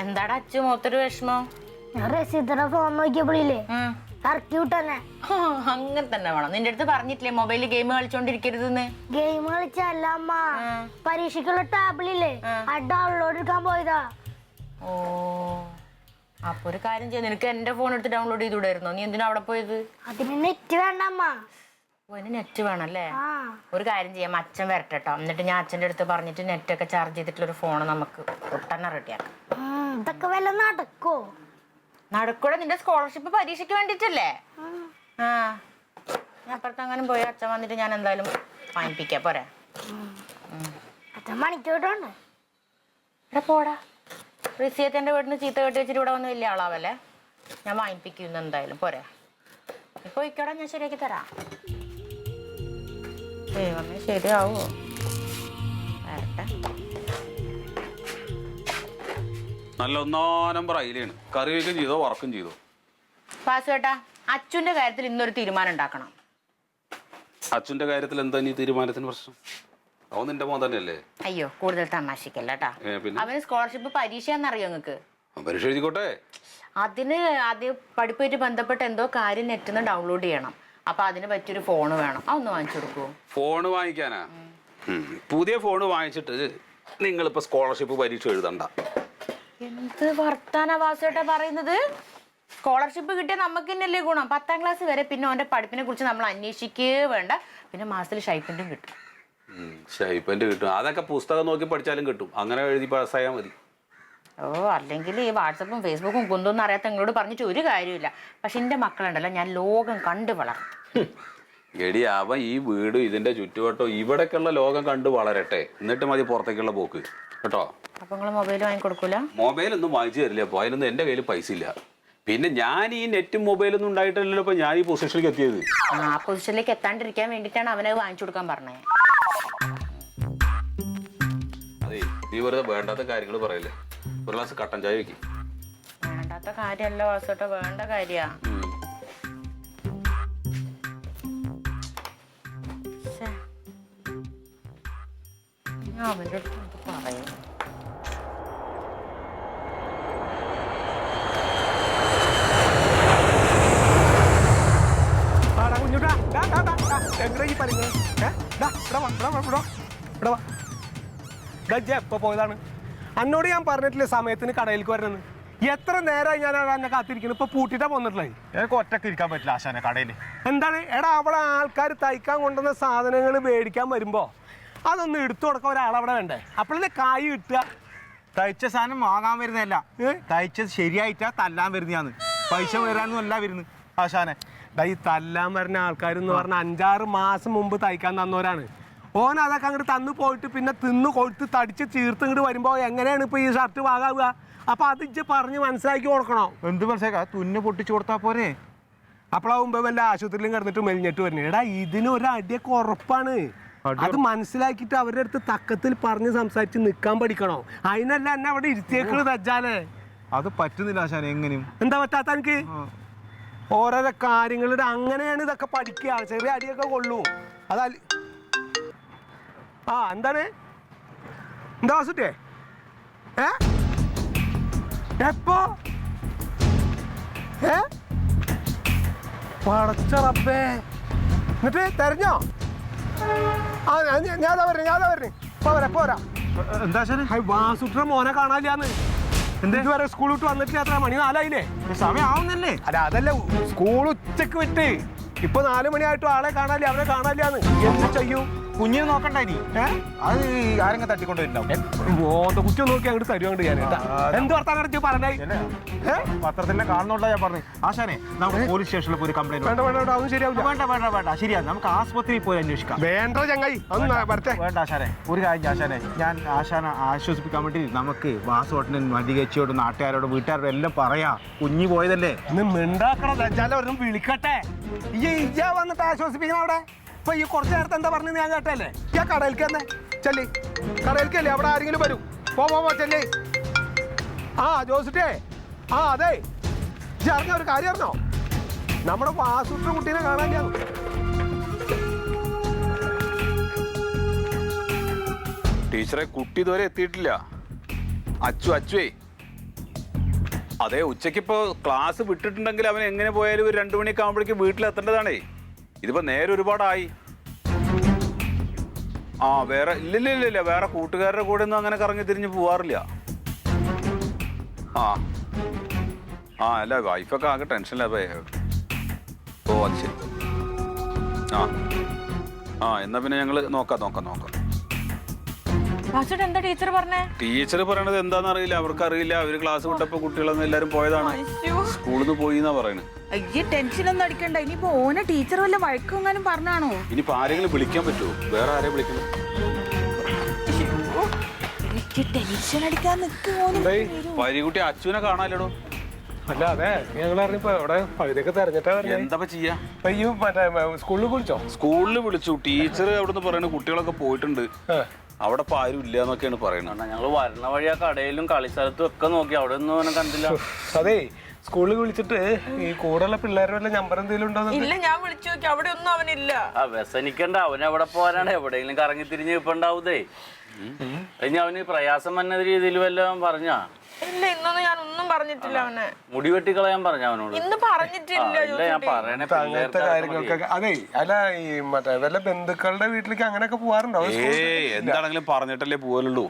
എന്താടാ അച്ഛൻ മൂത്തൊരു വിഷമം? ഞാൻ ഫോൺ നോക്കിയപ്പോഴില്ലേ അങ്ങനെ തന്നെ വേണം. നിന്റെ അടുത്ത് പറഞ്ഞിട്ടില്ലേ മൊബൈലിൽ ഗെയിം കളിച്ചോണ്ടിരിക്കരുതെന്ന്? ഗെയിം കളിച്ചല്ല അമ്മ. പരീക്ഷയ്ക്കുള്ള ടാബിളില്ലേ. ആ. ഡൗൺലോഡ് എടുക്കാൻ പോയതാ. ഓ. അപ്പൊ ഒരു കാര്യം ചെയ്യാം. നിനക്ക് എന്റെ ഫോൺ എടുത്ത് ഡൗൺലോഡ് ചെയ്തുകൂടായിരുന്നോ? നീ എന്തിനാ അവിടെ പോയത്? അതിന് നെറ്റ് വേണ്ട അമ്മ. നെറ്റ് വേണം അല്ലേ ഒരു കാര്യം ചെയ്യാം അച്ഛൻ വരട്ടെ കേട്ടോ എന്നിട്ട് ഞാൻ അച്ഛന്റെ അടുത്ത് പറഞ്ഞിട്ട് നെറ്റ് ഒക്കെ ചാർജ് ചെയ്തിട്ടുള്ള ഒരു ഫോൺ നമുക്ക് ഒട്ടെണ്ണ റെഡിയാക്കാം ഇതൊക്കെ വല്ല നടക്കോ? നടക്കൂടെ നിന്റെ സ്കോളർഷിപ്പ് പരീക്ഷയ്ക്ക് വേണ്ടിട്ടല്ലേ. ആ. ഞാൻ അപ്പുറത്തെങ്ങാനും പോയി അച്ഛൻ വന്നിട്ട് ഞാൻ എന്തായാലും വാങ്ങിപ്പിക്കാം പോരെ. അച്ഛൻ മണിക്കൂട്ടുണ്ട് പോടാ. റിസിയത്തിന്റെ വീട്ടിൽ ചീത്ത കെട്ടി വെച്ചിട്ട് ഇവിടെ വന്ന് വലിയ ആളാവല്ലേ? ഞാൻ വാങ്ങിപ്പിക്കുന്നു എന്തായാലും പോരെ. ഇപ്പൊ ഇക്കടാ ഞാൻ ശരിയാക്കി തരാം. ദൈവമേ ശരിയാവോ? നല്ല ഒന്നാം നമ്പർ അയിലാണ് കറി വയ്ക്കുകയും ചെയ്തോ വറക്കും ചെയ്തോ? പാസുവേട്ടാ അച്ഛന്റെ കാര്യത്തിൽ ഇന്നൊരു തീരുമാനം ഉണ്ടാക്കണം. അച്ഛന്റെ കാര്യത്തിൽ എന്താ നീ തീരുമാനത്തിന് പ്രശ്നം? അവൻ നിന്റെ മോൻ തന്നെയല്ലേ? അയ്യോ കൂടുതൽ തമാശിക്കല്ല കേട്ടാ. ഏ, പിന്നെ? അവന് സ്കോളർഷിപ്പ് പരീക്ഷയാന്നറിയോ നിങ്ങക്ക്? അവൻ പരീക്ഷ എഴുതിക്കോട്ടെ? അതിന് ആദ്യം പഠിപ്പുമായിട്ട് ബന്ധപ്പെട്ട് എന്തോ കാര്യം നെറ്റിന്ന് ഡൗൺലോഡ് ചെയ്യണം. അപ്പൊ അതിന് പറ്റിയൊരു ഫോൺ വേണം. അതൊന്ന് വാങ്ങിച്ചു കൊടുക്കുവോ? ഫോണ് വാങ്ങിക്കാനാ? പുതിയ ഫോണ് വാങ്ങിച്ചിട്ട് നിങ്ങൾ നിങ്ങളിപ്പോ സ്കോളർഷിപ്പ് പരീക്ഷ എഴുതണ്ട. എന്ത് വർത്താന വാസുവേട്ടാ പറയുന്നത്? സ്കോളർഷിപ്പ് കിട്ടിയ നമുക്ക് തന്നെയല്ലേ ഗുണം. പത്താം ക്ലാസ് വരെ പിന്നെ അവന്റെ പഠിപ്പിനെ കുറിച്ച് നമ്മൾ അന്വേഷിക്കേ വേണ്ട. പിന്നെ മാസത്തിൽ ഷൈപ്പിന്റും കിട്ടും. ഷൈപ്പന്റെ കിട്ടും. അതൊക്കെ പുസ്തകം നോക്കി പഠിച്ചാലും കിട്ടും. അങ്ങനെ എഴുതി പാസ്സായാൽ മതി. ഓ അല്ലെങ്കിൽ ഈ വാട്സപ്പും ഫേസ്ബുക്കും കുന്തൊന്നും അറിയാത്ത നിങ്ങളോട് പറഞ്ഞിട്ട് ഒരു കാര്യമില്ല പക്ഷെ എന്റെ മക്കളുണ്ടല്ലോ ഞാൻ ലോകം കണ്ടു വളർത്തും. എടി അവൻ ഈ വീടും ഇതിന്റെ ചുറ്റുവട്ടവും ഇവിടേക്കുള്ള ലോകം കണ്ട് വളരട്ടെ. എന്നിട്ട് മതി പുറത്തേക്കുള്ള പോക്ക്. കേട്ടോ? അപ്പൊ നിങ്ങൾ മൊബൈൽ മൊബൈലൊന്നും വാങ്ങിച്ചു തരില്ല. അപ്പൊ അതിനൊന്നും എന്റെ കയ്യിൽ പൈസ ഇല്ല. പിന്നെ ഞാൻ ഈ നെറ്റും മൊബൈലൊന്നും ഉണ്ടായിട്ടില്ലല്ലോ ഇപ്പൊ ഞാൻ ഈ പൊസിഷനിലേക്ക് എത്തിയത്. ആ പൊസിഷനിലേക്ക് എത്താണ്ടിരിക്കാൻ വേണ്ടിട്ടാണ് അവനെ വാങ്ങിച്ചു കൊടുക്കാൻ പറഞ്ഞത് അതെ നീ വെറുതെ വേണ്ടാത്ത കാര്യങ്ങൾ പറയല്ലേ? ഒരു ഗ്ലാസ് കട്ടൻ ചായ വെക്കും. വേണ്ടാത്ത കാര്യമല്ല വാസോട്ട വേണ്ട കാര്യാ. എപ്പോ പോയതാണ്? അന്നോട് ഞാൻ പറഞ്ഞിട്ടില്ല സമയത്തിന് കടയിലേക്ക് വരണമെന്ന്. എത്ര നേരമായി ഞാൻ എന്നെ കാത്തിരിക്കുന്നു? ഇപ്പൊ പൂട്ടിട്ടാ പോന്നിട്ടുള്ളത് എനിക്ക് ഒറ്റയ്ക്ക് ഇരിക്കാൻ പറ്റില്ല ആശാന കടയിൽ എന്താണ്? എടാ അവളെ ആൾക്കാർ തയ്ക്കാൻ കൊണ്ടുവന്ന സാധനങ്ങൾ മേടിക്കാൻ വരുമ്പോ അതൊന്ന് എടുത്തു കൊടുക്കാൻ ഒരാളവിടെ വേണ്ടേ? അപ്പോഴല്ലേ കായ് കിട്ടുക. തയ്ച്ച സാധനം വാങ്ങാൻ വരുന്നതല്ല? തയ്ച്ചത് ശരിയായിട്ടാ തല്ലാൻ വരുന്നതാണ് പൈസ വരാനൊന്നും അല്ല വരുന്നത് ആശാനെ ഈ തല്ലാൻ വരുന്ന ആൾക്കാർ എന്ന് പറഞ്ഞ അഞ്ചാറ് മാസം മുമ്പ് തയ്ക്കാൻ തന്നവരാണ്. ഓൻ അതൊക്കെ അങ്ങോട്ട് തന്നു പോയിട്ട് പിന്നെ തിന്ന് കൊഴുത്ത് തടിച്ച് ചീർത്ത് ഇങ്ങോട്ട് വരുമ്പോൾ എങ്ങനെയാണ് ഇപ്പൊ ഈ ഷർട്ട് വാങ്ങാവുക? അപ്പൊ അത് ഇജ്ജ് പറഞ്ഞ് മനസ്സിലാക്കി കൊടുക്കണോ? എന്ത് മനസ്സിലാക്കാ? തുന്ന് പൊട്ടിച്ചു കൊടുത്താ പോരെ. അപ്പോഴാവുമ്പോ വല്ല ആശുപത്രിയിലും കിടന്നിട്ട് മെലിഞ്ഞിട്ട് വരുന്നത് എടാ ഇതിന് ഒരു അടിയൊക്കെ ഉറപ്പാണ്. അത് മനസ്സിലാക്കിയിട്ട് അവരുടെ അടുത്ത് തക്കത്തിൽ പറഞ്ഞ് സംസാരിച്ച് നിൽക്കാൻ പഠിക്കണോ? അതിനല്ല എന്നെ അവിടെ ഇരുത്തിയേക്കുന്നത് തജ്ജാലേ അത് പറ്റുന്നില്ല ആശാനെ എങ്ങനെയും. എന്താ പറ്റാത്ത എനിക്ക്? ഓരോരോ കാര്യങ്ങളുടെ അങ്ങനെയാണ് ഇതൊക്കെ പഠിക്കുക. ചെറിയ അടിയൊക്കെ കൊള്ളൂ. അതാ ആ എന്താണ്? എന്താ വാസുട്ടേ ഏ? എപ്പോ? ഏ? പടച്ച റബ്ബേ. എന്നിട്ട് തെരഞ്ഞോ? ആ പോരാ പോരാ. എന്താ വാസുട്ട മോനെ കാണാനില്ലാന്ന്. എന്തെങ്കിലും വരെ സ്കൂൾ വിട്ട് വന്നിട്ട് മണി നാലായില്ലേ? സമയം ആവുന്നല്ലേ? അല്ല അതല്ല സ്കൂൾ ഉച്ചയ്ക്ക് വിട്ട്. ഇപ്പൊ നാല് മണിയായിട്ടും ആളെ കാണാല്ലേ അവരെ കാണാനില്ലാന്ന്. എന്ത് ചെയ്യും? കുഞ്ഞിനെ നോക്കണ്ട ഇനി? അത് ആരെങ്കിലും തട്ടിക്കൊണ്ടുവരുന്നുണ്ടാവും. കുറ്റം നോക്കി അങ്ങോട്ട് തരുവാണ്ട് ഞാൻ എന്ത് വർത്താനം നടത്തി പറഞ്ഞേ? ഏ? പത്രത്തിലെ കാണുന്നുണ്ടാ ഞാൻ പറഞ്ഞു. ആശാനെ നമുക്ക് പോലീസ് സ്റ്റേഷനിൽ പോയി കംപ്ലൈന്റ് വേണ്ട വേണ്ട വേണ്ട അതൊന്നും ശരിയാവില്ല. വേണ്ട വേണ്ട വേണ്ട. ശരിയാ നമുക്ക് ആശുപത്രിയിൽ പോയി അന്വേഷിക്കാം. വേണ്ട ചങ്ങായി? വരട്ടെ. വേണ്ട ആശാനെ. ഒരു കാര്യം ആശാനെ. ഞാൻ ആശാനെ ആശ്വസിപ്പിക്കാൻ വേണ്ടി നമുക്ക് വാസോട്ടനും മതികച്ചിയോടും നാട്ടുകാരോടും വീട്ടുകാരോടും എല്ലാം പറയാ. കുഞ്ഞി പോയതല്ലേ? ഇന്ന് മിണ്ടാക്കണം വെച്ചാലും വിളിക്കട്ടെ. ഇയ്യ വന്നിട്ട് ആശ്വസിപ്പിക്കണം അവിടെ. ഇപ്പൊ ഈ കുറച്ചു നേരത്തെ എന്താ പറഞ്ഞു ഞാൻ കേട്ടല്ലേ ഞാൻ കടയിൽക്ക് തന്നെ ചെല്ലി. കടയിൽക്കല്ലേ അവിടെ ആരെങ്കിലും വരും. പോ പോ ചെല്ലി. ആ ജോസിട്ടേ. ആ അതെ. ഇജ്ജ് ഒരു കാര്യം അറിഞ്ഞോ? നമ്മുടെ വാസുട്ട കുട്ടീനെ കാണാൻ ഞാൻ ടീച്ചറെ കുട്ടി ഇതുവരെ എത്തിയിട്ടില്ല. അച്ചു അച്ചുവേ. അതെ ഉച്ചയ്ക്ക് ഇപ്പോൾ ക്ലാസ് വിട്ടിട്ടുണ്ടെങ്കിൽ അവൻ എങ്ങനെ പോയാലും ഒരു രണ്ടു മണിയൊക്കെ ആകുമ്പോഴേക്കും വീട്ടിലെത്തേണ്ടതാണേ. ഇതിപ്പോ നേരെ ഒരുപാടായി. ആ വേറെ ഇല്ലില്ല ഇല്ല ഇല്ല വേറെ കൂട്ടുകാരുടെ കൂടെ ഒന്നും അങ്ങനെ കറങ്ങി തിരിഞ്ഞ് പോവാറില്ല. ആ. ആ അല്ല വൈഫൊക്കെ ആകെ ടെൻഷനിലാ ഓ അത് ശരി. ആ. ആ എന്നാ പിന്നെ ഞങ്ങൾ നോക്കാം നോക്കാം നോക്കാം. വാസുട്ട് എന്താ ടീച്ചർ പറഞ്ഞേ? ടീച്ചർ പറയണത് എന്താണെന്ന് അറിയില്ല. അവർക്ക് അറിയില്ല അവർ ക്ലാസ് വിട്ടപ്പോ കുട്ടികളൊന്നും എല്ലാരും പോയതാണ്. സ്കൂളിൽ നിന്ന് പോയി എന്നാ പറയണത് അയ്യേ ടെൻഷനൊന്നും അടിക്കണ്ട. ഇനിയിപ്പോ ഓനെ ടീച്ചർ വല്ല വഴക്കെങ്ങാനും പറഞ്ഞാണോ? ഇനിയിപ്പോ ആരെങ്കിലും വിളിക്കാൻ പറ്റുമോ വേറെ ആരെ വിളിക്കണം? ടെൻഷൻ അടിക്കാൻ പരികുട്ടി അച്ഛനെ കാണാലോ അല്ല അതെ. ഞങ്ങൾ അറിഞ്ഞപ്പോ അവിടെ പകുതിയൊക്കെ തെരഞ്ഞിട്ടാ എന്താ ചെയ്യാ? മറ്റേ സ്കൂളിൽ വിളിച്ചോ സ്കൂളിൽ വിളിച്ചു. ടീച്ചർ അവിടുന്ന് പറയുന്നത് കുട്ടികളൊക്കെ പോയിട്ടുണ്ട്. അവിടെ ഇപ്പൊ ആരും ഇല്ല എന്നൊക്കെയാണ് പറയുന്നത്. ഞങ്ങൾ വരണ വഴി ആ കടയിലും കളിസ്ഥലത്തും ഒക്കെ നോക്കി. അവിടെ ഒന്നും അവനെ കണ്ടില്ല. അതെ സ്കൂളിൽ വിളിച്ചിട്ട് ഈ കൂടെയുള്ള പിള്ളേരുടെ വല്ല നമ്പർ എന്തെങ്കിലും ഉണ്ടോ ഇല്ല ഞാൻ വിളിച്ചു നോക്കി. അവിടെ ഒന്നും അവനില്ല. ആ വ്യസനിക്കണ്ട അവൻ എവിടെ പോരാണ് എവിടെയെങ്കിലും കറങ്ങി തിരിഞ്ഞ് ഇപ്പൊ ഉണ്ടാവൂതേ. ഇനി അവന് പ്രയാസം വന്ന രീതിയിൽ വല്ലതും പറഞ്ഞാ? ഇല്ല ഇന്നൊന്നും ഞാൻ ഒന്നും പറഞ്ഞിട്ടില്ല അവനെ. മുടി വെട്ടിക്കളയാൻ പറഞ്ഞു അവനോട്. ഇന്ന് പറഞ്ഞിട്ടില്ല ആ, ഇല്ല ഞാൻ പറയണേ അങ്ങനത്തെ കാര്യങ്ങൾക്കൊക്കെ അതെ അല്ല ഈ മറ്റേ വല്ല ബന്ധുക്കളുടെ വീട്ടിലേക്ക് അങ്ങനെയൊക്കെ പോവാറുണ്ടോ? എന്താണെങ്കിലും പറഞ്ഞിട്ടല്ലേ പോകലുള്ളൂ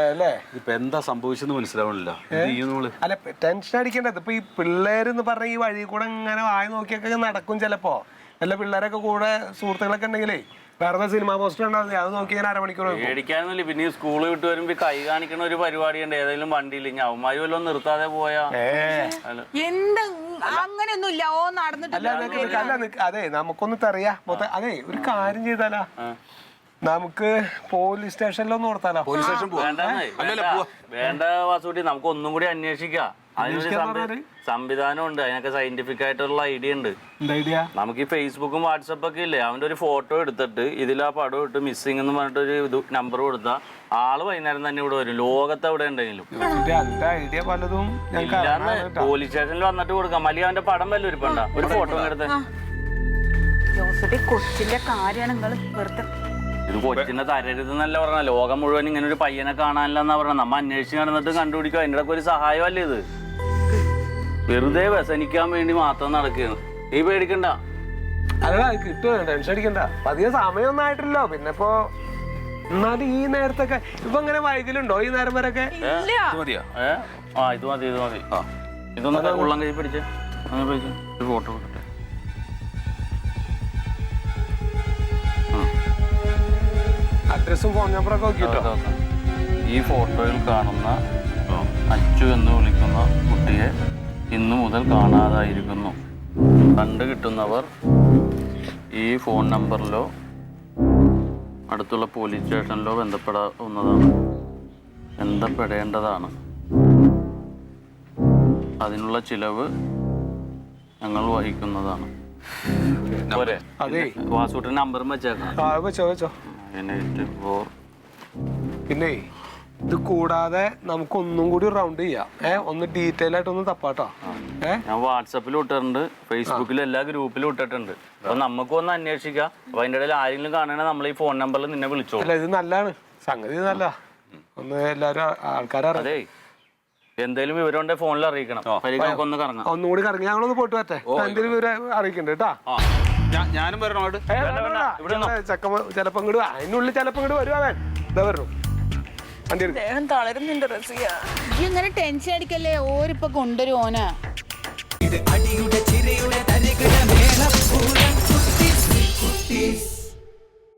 അല്ലേ? ഇപ്പൊ എന്താ സംഭവിച്ചെന്ന് മനസ്സിലാവണില്ല. എന്ത് ചെയ്യും നമ്മൾ അല്ല ടെൻഷൻ അടിക്കേണ്ടത്. ഇപ്പൊ ഈ പിള്ളേരെന്ന് പറഞ്ഞ ഈ വഴി കൂടെ ഇങ്ങനെ വായി നോക്കിയൊക്കെ നടക്കും ചിലപ്പോ. വല്ല പിള്ളേരൊക്കെ കൂടെ സുഹൃത്തുക്കളൊക്കെ ഉണ്ടെങ്കിലേ വേറെ സിനിമ പോസ്റ്റർ ഉണ്ടാവില്ലേ അത് നോക്കി ഞാൻ അരമണിക്കൂർ വെക്കും. പേടിക്കാനൊന്നുമില്ല. പിന്നെ സ്കൂളിൽ സ്കൂൾ വിട്ട് വരുമ്പോ കൈ കാണിക്കണ ഒരു പരിപാടി ഉണ്ട് ഏതെങ്കിലും വണ്ടിയിൽ ഞാൻ അവന്മാര് വല്ലതും നിർത്താതെ പോയാ. എന്താ ഓ നടന്നിട്ടില്ല. അതെ നമുക്കൊന്ന് തെറിയാ. മൊത്തം അതെ ഒരു കാര്യം ചെയ്താലാ. നമുക്ക് പോലീസ് സ്റ്റേഷനിലൊന്നും ഓർത്താലോ? പോലീസ് സ്റ്റേഷൻ വേണ്ട. വാസുട്ടി നമുക്ക് ഒന്നും കൂടി അന്വേഷിക്കാം. സംവിധാനം ഉണ്ട് അതിനൊക്കെ സയന്റിഫിക് ആയിട്ടുള്ള ഐഡിയ ഉണ്ട്. എന്താ ഐഡിയ നമുക്ക് ഈ ഫേസ്ബുക്കും വാട്സപ്പ് ഒക്കെ ഇല്ലേ? അവന്റെ ഒരു ഫോട്ടോ എടുത്തിട്ട് ഇതിൽ ആ പടം ഇട്ട് മിസ്സിംഗ് എന്ന് പറഞ്ഞിട്ട് ഒരു ഇത് നമ്പർ കൊടുത്താൽ ആൾ വൈകുന്നേരം തന്നെ ഇവിടെ വരും. ലോകത്ത് എവിടെ ഉണ്ടെങ്കിലും. പോലീസ് സ്റ്റേഷനിൽ വന്നിട്ട് കൊടുക്കാം. അല്ലെങ്കിൽ അവന്റെ പടം വല്ലതും ഇരിപ്പണ്ട ഒരു ഫോട്ടോ എടുത്ത് ജോസഫി കൊച്ചിന്റെ കാര്യമാണ് നിങ്ങൾ വെറുതെ ഇത് കൊച്ചിനെ തരരുതെന്നല്ല പറഞ്ഞ ലോകം മുഴുവൻ ഇങ്ങനെ ഒരു പയ്യനെ കാണാനില്ലെന്നാ പറഞ്ഞ നമ്മ അന്വേഷിച്ച് നടന്നിട്ട് കണ്ടുപിടിക്കുക അതിന്റെ ഒരു ഒരു സഹായമല്ലേ ഇത്? വെറുതെ വ്യസനിക്കാൻ വേണ്ടി മാത്രം നടക്കുകയാണ്. നീ പേടിക്കണ്ട. അല്ല കിട്ടുമോ ടെൻഷൻ അടിക്കണ്ട. അധികം സമയമൊന്നും ആയിട്ടില്ലോ. പിന്നെ ഇപ്പോ എന്നാലും ഈ നേരത്തൊക്കെ ഇപ്പൊ ഇങ്ങനെ വൈകലുണ്ടോ? ഈ നേരം വരെയൊക്കെ? ഇല്ല ഇത് മതിയാ? ആ ഇത് മതി ഇത് മതി. ഇതൊന്നും ഉള്ളം കൈ പിടിച്ചേ. അങ്ങനെ പിടിച്ച്. ഒരു ഫോട്ടോ അഡ്രസ്സും ഫോൺ നമ്പറൊക്കെ നോക്കിട്ടോ ഈ ഫോട്ടോയിൽ കാണുന്ന അച്ചു എന്ന് വിളിക്കുന്ന കുട്ടിയെ ഇന്നു മുതൽ കാണാതായിരിക്കുന്നു. കണ്ടു കിട്ടുന്നവർ ഈ ഫോൺ നമ്പറിലോ അടുത്തുള്ള പോലീസ് സ്റ്റേഷനിലോ ബന്ധപ്പെടാവുന്നതാണ്. ബന്ധപ്പെടേണ്ടതാണ്. അതിനുള്ള ചിലവ് ഞങ്ങൾ വഹിക്കുന്നതാണ്. വാസുട്ടിന്റെ നമ്പറും വെച്ചേക്കാം. ആ വെച്ചോ വെച്ചോ. പിന്നെ ഇത് കൂടാതെ നമുക്ക് ഒന്നും കൂടി റൗണ്ട് ചെയ്യാം. ഏ ഒന്ന് ഡീറ്റെയിൽ ആയിട്ട് ഒന്ന് തപ്പാട്ടോ ഏ? ഞാൻ വാട്സപ്പിൽ ഇട്ടിട്ടുണ്ട് ഫേസ്ബുക്കിൽ എല്ലാ ഗ്രൂപ്പിലും ഇട്ടിട്ടുണ്ട്. അപ്പൊ നമുക്ക് ഒന്ന് അന്വേഷിക്കാം. അപ്പൊ അതിന്റെ ഇടയിൽ ആരെങ്കിലും കാണണേ നമ്മൾ ഈ ഫോൺ നമ്പറിൽ നിന്നെ വിളിച്ചോളൂ. അല്ല ഇത് നല്ലതാണ്. സംഗതി നല്ല ഒന്ന് എല്ലാരും ആൾക്കാരെ അതെ. എന്തേലും വിവരം ഉണ്ടെങ്കിൽ ഫോണിൽ അറിയിക്കണം. പരിക്ക് നമുക്കൊന്ന് കറങ്ങാം. ഒന്നും കൂടി കറങ്ങി ഞങ്ങളൊന്ന് പോയിട്ട് പറ്റേ എന്തെങ്കിലും വിവരം അറിയിക്കണ്ട കേട്ടാ ആ. ഞാനും വരണം അങ്ങോട്ട്. ഇവിടെ ചക്കമ്മ ചിലപ്പോ ഇങ്ങോട്ട് അതിനുള്ളിൽ ചിലപ്പോ ഇങ്ങോട്ട് വരുവാ വേൻ ഇതാ വരണം വണ്ടി എടുക്കും. ദേഹം തളരുന്നുണ്ട് റസിയ. നീ ടെൻഷൻ അടിക്കല്ലേ? ഓരിപ്പൊ കൊണ്ടുവരും ഓനാ. അടിയുടെ ചിരിയുടെ തരികിട മേളപ്പൂരം കുട്ടീസ് കുട്ടീസ്.